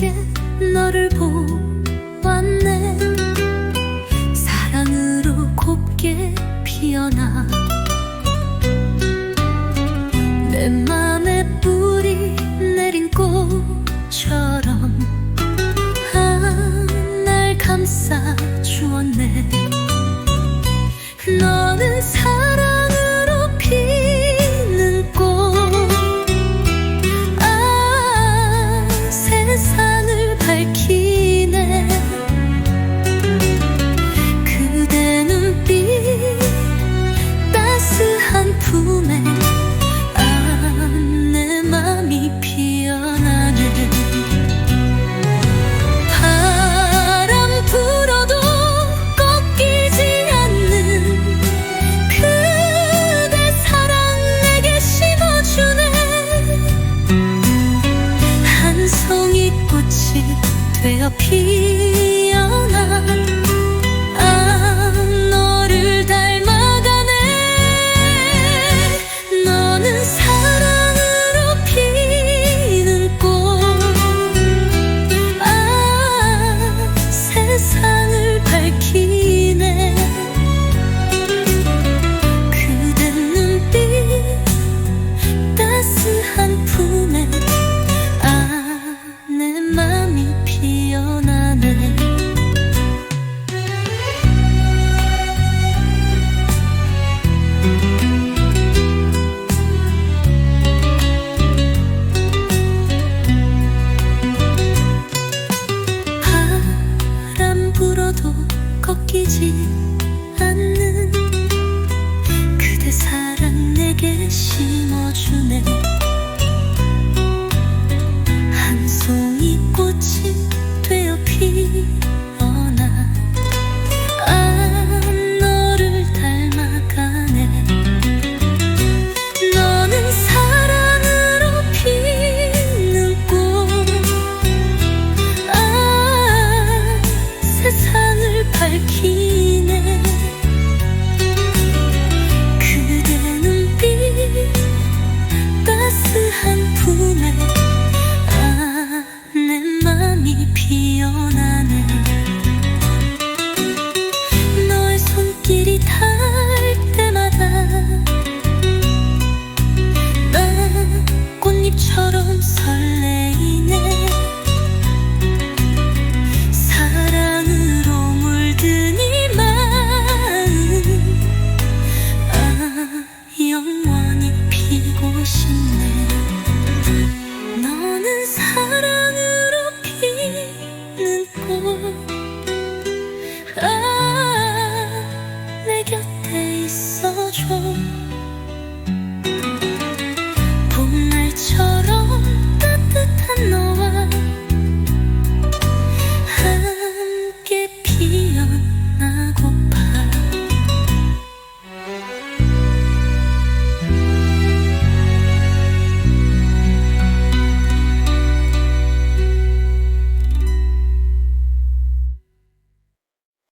forget 품에 아내 맘이 피어나네 바람 불어도 꺾이지 않는 그대 사랑 내게 심어주네. 한 송이 꽃이 되어 피 바람 불어도 꺾이지 않는 그대 사랑 내게 심어주네. 한 송이 꽃이